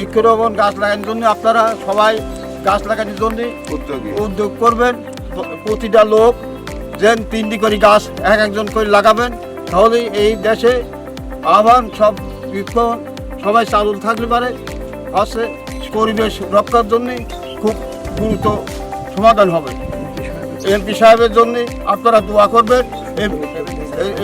বৃক্ষরোপণ গাছ লাগানোর জন্য আপনারা সবাই গাছ লাগানোর জন্য উদ্যোগী। উদ্যোগ করবেন। প্রতিটা লোক যেন তিনটি করে গাছ এক একজন করে লাগাবেন তাহলে এই দেশে আহ্বান সব বৃক্ষ সবাই চালু থাকতে পারে। হচ্ছে পরিবেশ রক্ষার জন্যে খুব গুরুত্ব সমাধান হবে। এমপি সাহেবের জন্য আপনারা দোয়া করবেন।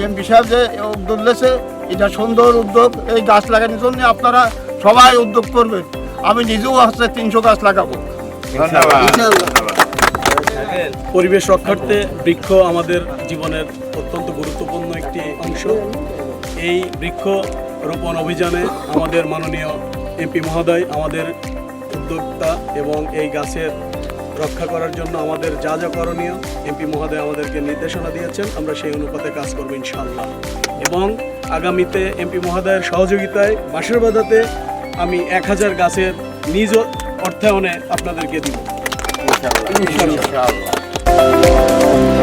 এমপি সাহেব যে উদ্যোগ নিয়েছে এটা সুন্দর উদ্যোগ। এই গাছ লাগানোর জন্য আপনারা সবাই উদ্যোগ করবেন আমি নিজেও হচ্ছে তিনশো গাছ লাগাবো। পরিবেশ রক্ষার্থে বৃক্ষ আমাদের জীবনের অত্যন্ত গুরুত্বপূর্ণ একটি অংশ। এই বৃক্ষ রোপণ অভিযানে আমাদের মাননীয় এমপি মহোদয় আমাদের উদ্যোক্তা এবং এই গাছের রক্ষা করার জন্য আমাদের যা যা করণীয় এমপি মহোদয় আমাদেরকে নির্দেশনা দিয়েছেন আমরা সেই অনুপাতে কাজ করব ইনশাআল্লাহ। এবং আগামীতে এমপি মহোদয়ের সহযোগিতায় বাঁশের বাধাতে আমি এক হাজার গাছের নিজ অর্থায়নে আপনাদেরকে দিব। ইনশাআল্লাহ।